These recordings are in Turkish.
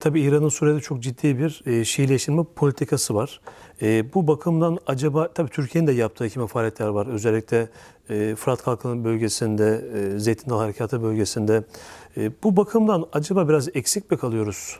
Tabii İran'ın Suriye'de çok ciddi bir e, Şiileştirme politikası var. E, bu bakımdan acaba tabii Türkiye'nin de yaptığı hekime faaliyetler var. Özellikle e, Fırat Kalkanı bölgesinde, e, Zeytin Dağı Harekatı bölgesinde. E, bu bakımdan acaba biraz eksik mi kalıyoruz?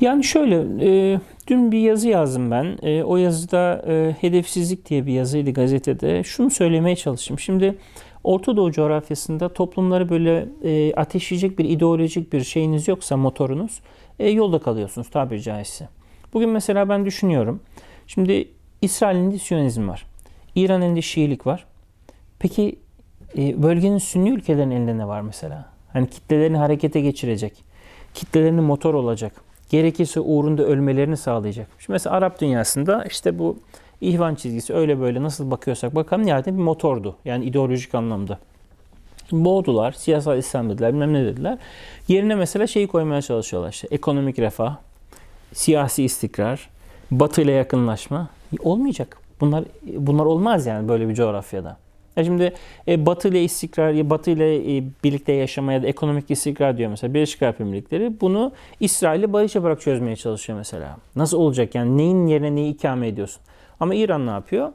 Yani şöyle, e, dün bir yazı yazdım ben. E, o yazıda e, hedefsizlik diye bir yazıydı gazetede. Şunu söylemeye çalıştım. Şimdi Orta Doğu coğrafyasında toplumları böyle e, ateşleyecek bir ideolojik bir şeyiniz yoksa motorunuz e, yolda kalıyorsunuz tabiri caizse. Bugün mesela ben düşünüyorum. Şimdi İsrail'in de Siyonizm var. İran'ın da Şiilik var. Peki e, bölgenin Sünni ülkelerin elinde ne var mesela? Hani kitlelerini harekete geçirecek, kitlelerini motor olacak, gerekirse uğrunda ölmelerini sağlayacak. Şimdi mesela Arap dünyasında işte bu ihvan çizgisi öyle böyle nasıl bakıyorsak bakalım nihayetinde bir motordu. Yani ideolojik anlamda. Boğdular, siyasal İslam dediler, bilmem ne dediler. Yerine mesela şeyi koymaya çalışıyorlar işte ekonomik refah, siyasi istikrar, batı ile yakınlaşma. Olmayacak. Bunlar bunlar olmaz yani böyle bir coğrafyada. Ya şimdi e, Batı ile istikrar, Batı ile e, birlikte yaşamaya da ekonomik istikrar diyor mesela Birleşik Arap Emirlikleri. Bunu İsrail'le barış yaparak çözmeye çalışıyor mesela. Nasıl olacak yani neyin yerine neyi ikame ediyorsun? Ama İran ne yapıyor?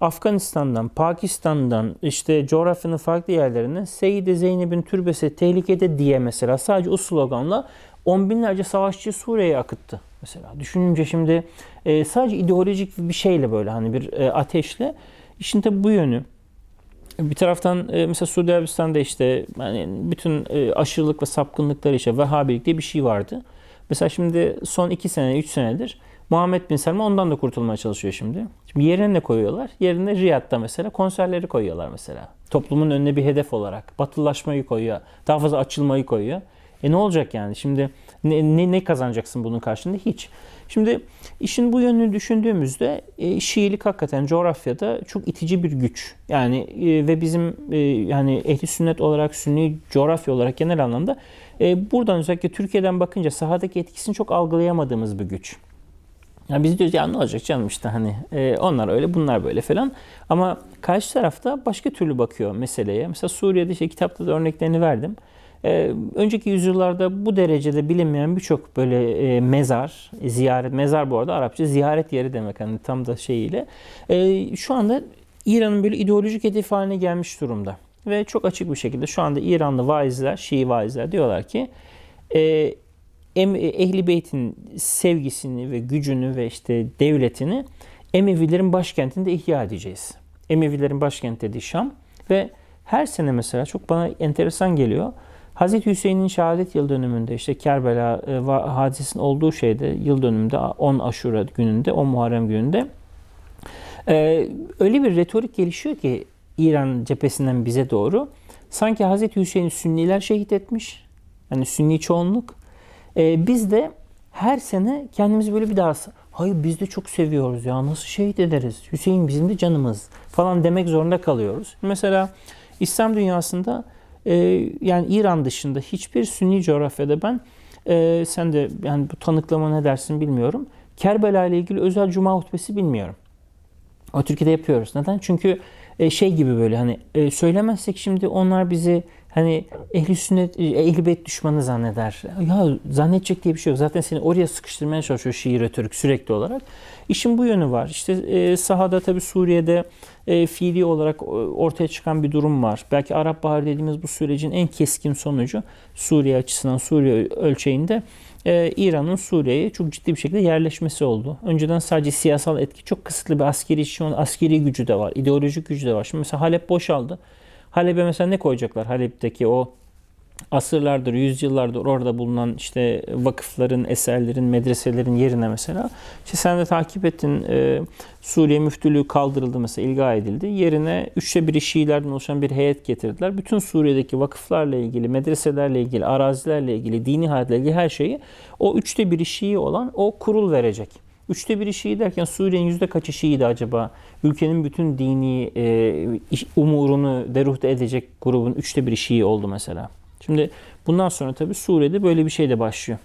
Afganistan'dan, Pakistan'dan, işte coğrafyanın farklı yerlerinden Seyyide Zeynep'in türbesi tehlikede diye mesela sadece o sloganla on binlerce savaşçı Suriye'ye akıttı. Mesela düşününce şimdi e, sadece ideolojik bir şeyle böyle hani bir e, ateşle işin tabi bu yönü. Bir taraftan e, mesela Suudi Arabistan'da işte yani bütün e, aşırılık ve sapkınlıkları işte Vehhabilik diye bir şey vardı. Mesela şimdi son iki sene, üç senedir Muhammed Bin Selman ondan da kurtulmaya çalışıyor şimdi. Şimdi yerine ne koyuyorlar? Yerine Riyad'da mesela konserleri koyuyorlar mesela. Toplumun önüne bir hedef olarak. Batılılaşmayı koyuyor. Daha fazla açılmayı koyuyor. E ne olacak yani? Şimdi ne, ne, ne kazanacaksın bunun karşılığında? Hiç. Şimdi işin bu yönünü düşündüğümüzde e, Şiilik hakikaten coğrafyada çok itici bir güç. Yani e, ve bizim e, yani ehli sünnet olarak, sünni coğrafya olarak genel anlamda e, buradan özellikle Türkiye'den bakınca sahadaki etkisini çok algılayamadığımız bir güç. Yani biz diyoruz ya ne olacak canım işte hani e, onlar öyle bunlar böyle falan. Ama karşı tarafta başka türlü bakıyor meseleye. Mesela Suriye'de işte kitapta da örneklerini verdim. E, önceki yüzyıllarda bu derecede bilinmeyen birçok böyle e, mezar, ziyaret, mezar bu arada Arapça ziyaret yeri demek hani tam da şeyiyle. E, şu anda İran'ın böyle ideolojik hedefi haline gelmiş durumda. Ve çok açık bir şekilde şu anda İranlı vaizler, Şii vaizler diyorlar ki e, Ehli Beyt'in sevgisini ve gücünü ve işte devletini Emevilerin başkentinde ihya edeceğiz. Emevilerin başkenti dediği Şam ve her sene mesela çok bana enteresan geliyor. Hazreti Hüseyin'in şehadet yıl dönümünde işte Kerbela e, hadisesinin olduğu şeyde yıl dönümünde 10 Aşura gününde 10 Muharrem gününde e, öyle bir retorik gelişiyor ki İran cephesinden bize doğru sanki Hazreti Hüseyin'i Sünniler şehit etmiş. Yani Sünni çoğunluk ee, biz de her sene kendimizi böyle bir daha hayır biz de çok seviyoruz ya nasıl şehit ederiz Hüseyin bizim de canımız falan demek zorunda kalıyoruz. Mesela İslam dünyasında e, yani İran dışında hiçbir sünni coğrafyada ben e, sen de yani bu tanıklama ne dersin bilmiyorum. Kerbela ile ilgili özel cuma hutbesi bilmiyorum. O Türkiye'de yapıyoruz. Neden? Çünkü e, şey gibi böyle hani e, söylemezsek şimdi onlar bizi hani ehli sünnet, e, ehli beyt düşmanı zanneder. Ya zannedecek diye bir şey yok. Zaten seni oraya sıkıştırmaya çalışıyor Şii retorik sürekli olarak. İşin bu yönü var. İşte e, sahada tabi Suriye'de e, fiili olarak ortaya çıkan bir durum var. Belki Arap Baharı dediğimiz bu sürecin en keskin sonucu Suriye açısından Suriye ölçeğinde e, İran'ın Suriye'ye çok ciddi bir şekilde yerleşmesi oldu. Önceden sadece siyasal etki çok kısıtlı bir askeri askeri gücü de var, ideolojik gücü de var. Şimdi mesela Halep boşaldı. Halep'e mesela ne koyacaklar? Halep'teki o asırlardır, yüzyıllardır orada bulunan işte vakıfların, eserlerin, medreselerin yerine mesela. İşte sen de takip ettin e, Suriye müftülüğü kaldırıldı mesela ilga edildi. Yerine üçte biri Şiilerden oluşan bir heyet getirdiler. Bütün Suriye'deki vakıflarla ilgili, medreselerle ilgili, arazilerle ilgili, dini hayatla ilgili her şeyi o üçte biri Şii olan o kurul verecek. Üçte biri Şii derken Suriye'nin yüzde kaçı Şii'di acaba? Ülkenin bütün dini e, umurunu deruhte edecek grubun üçte biri Şii oldu mesela. Şimdi bundan sonra tabii Suriye'de böyle bir şey de başlıyor.